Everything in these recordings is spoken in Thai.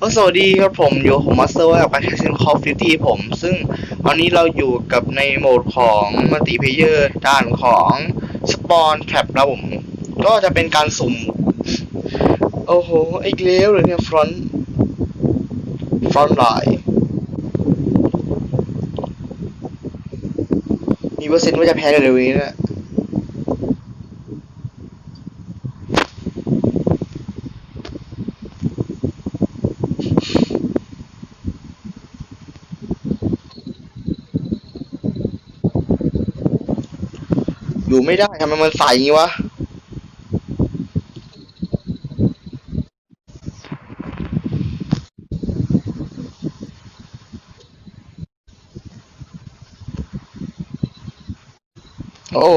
ก็สวัสดีครับผมอยู่ผมมาสเตอร์กับการแคสซิ่งคอฟฟิตี้ผม ซึ่งตอนนี้เราอยู่กับในโหมดของมัลติเพเยอร์ด้านของสปอนแทร็บนะผม ก็จะเป็นการสุ่ม โอ้โห อีกแล้วเลยเนี่ยฟรอนต์ฟรอนต์ไลน์มีเปอร์เซ็นต์ว่าจะแพ้เร็วๆนี้นะ อยู่ไม่ได้ทำไมมันใสอย่างงี้วะ โอ้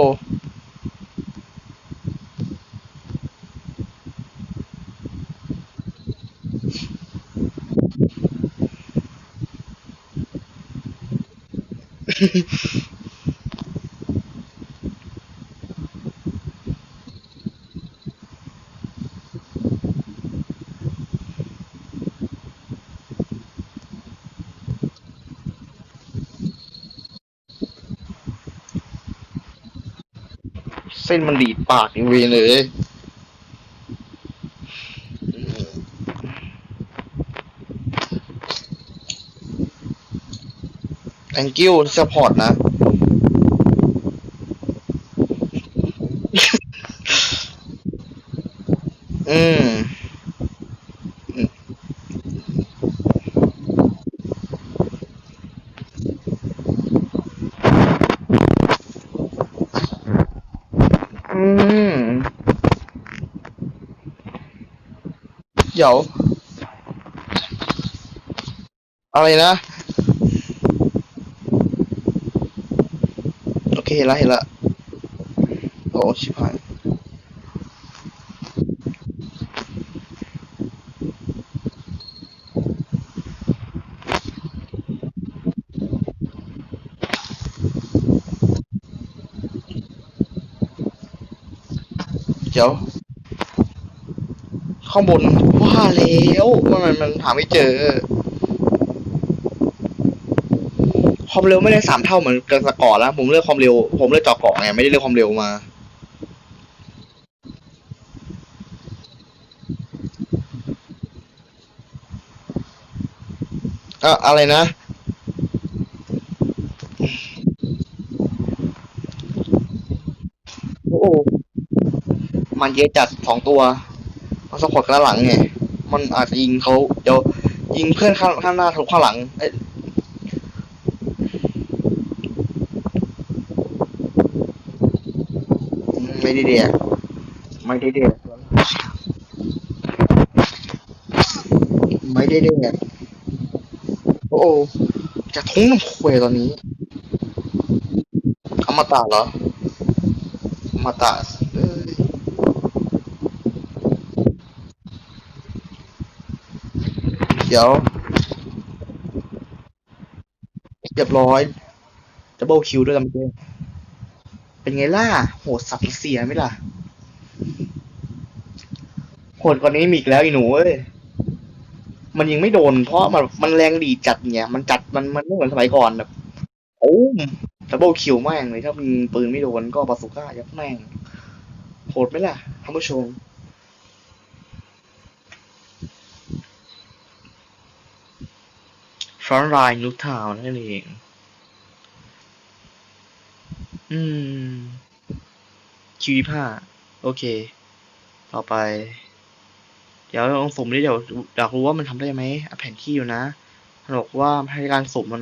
ส้นมันดีดปากอย่างเวรเลย thank you support นะ เดี๋ยว อะไรนะ โอเค เห็นละเห็นละโอ้ชิบหายเดี๋ยว ข้างบนว่าแล้วว่ามันมันหาไม่เจอความเร็วไม่ได้สามเท่าเหมือนกับสกอร์แล้ว ผมเลือกความเร็ว ผมเลือกจาะเกาะไงไม่ได้เลือกความเร็วมาอะอะไรนะ โอ้ มันเยอะจัดสองตัว มันสปอร์ตข้างหลังไงมันอาจจะยิงเขาเดี๋ยวยิงเพื่อนข้างข้างหน้าถูกข้างหลังเอ้ยไม่ได้เดียกไม่ได้เดียกไม่ได้เดียกโอ้โหจะทุ่งน้ำควยตอนนี้อมตะเหรออมตะเอ้ย เดี๋ยวเรียบร้อยดับเบิลคิวด้วยกันเพื่อนเป็นไงล่ะ โหดสับเสียไหมล่ะ โหดกว่านี้มีอีกแล้วอีหนูเอ้ย มันยิงไม่โดน เพราะมันมันแรงดีจัดเนี่ย มันจัดมันมันไม่เหมือนสมัยก่อนแบบโอ้มดับเบิลคิวแม่งเลยถ้ามันปืนไม่โดนก็ปาสุก้ายัดแม่ง โหดไหมล่ะท่านผู้ชม ฟรอนไลน์นูทาวนั่นเอง อืมคิวิาโอเค ต่อไป เดี๋ยวลองสุ่มดิเดี๋ยวอยากรู้ว่ามันทำได้ไหมแผนที่อยู่นะมันบอกว่าให้การสุ่มมันนะ